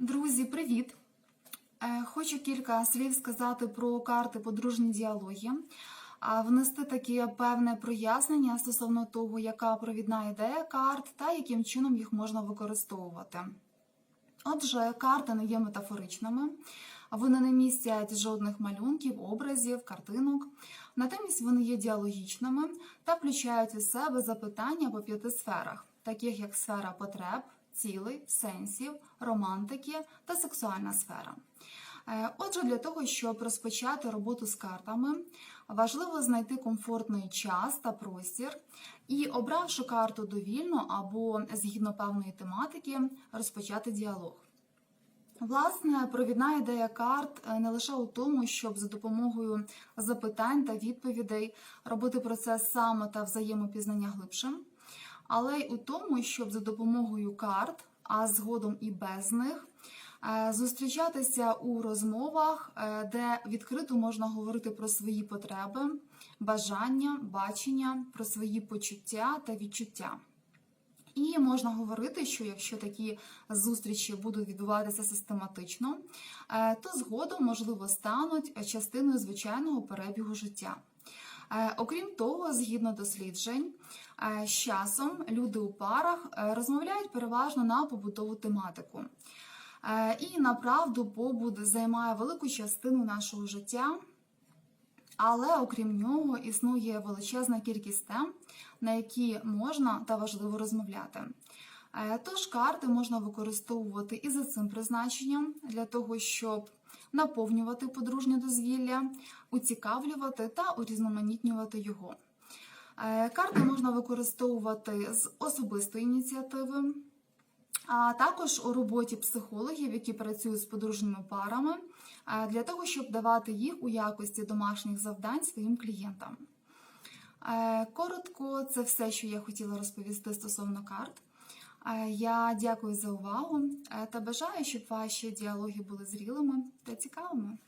Друзі, привіт! Е, Хочу кілька слів сказати про карти подружні діалоги, внести таке певне прояснення стосовно того, яка провідна ідея карт та яким чином їх можна використовувати. Отже, карти не є метафоричними, вони не містять жодних малюнків, образів, картинок. Натомість вони є діалогічними та включають у себе запитання по п'яти сферах, таких як сфера потреб, цілей, сенсів, романтики та сексуальна сфера. Е, Отже, для того, щоб розпочати роботу з картами, важливо знайти комфортний час та простір і, обравши карту довільно або згідно певної тематики, розпочати діалог. Власне, провідна ідея карт е, не лише у тому, щоб за допомогою запитань та відповідей робити процес саме та взаємопізнання глибшим, але й у тому, щоб за допомогою карт, а згодом і без них, е, зустрічатися у розмовах, е, де відкрито можна говорити про свої потреби, бажання, бачення, про свої почуття та відчуття. І можна говорити, що якщо такі зустрічі будуть відбуватися систематично, е, то згодом, можливо, стануть частиною звичайного перебігу життя. Е, Окрім того, згідно досліджень, е, з часом люди у парах е, розмовляють переважно на побутову тематику. І направду побут займає велику частину нашого життя. Але окрім нього існує величезна кількість тем, на які можна та важливо розмовляти. Е, Тож карти можна використовувати і за цим призначенням для того, щоб наповнювати подружнє дозвілля, уцікавлювати та урізноманітнювати його. Е, Карти можна використовувати з особистої ініціативи, а також у роботі психологів, які працюють з подружніми парами, е, для того, щоб давати їх у якості домашніх завдань своїм клієнтам. Коротко, це все, що я хотіла розповісти стосовно карт. Я дякую за увагу е, та бажаю, щоб ваші діалоги були зрілими та цікавими.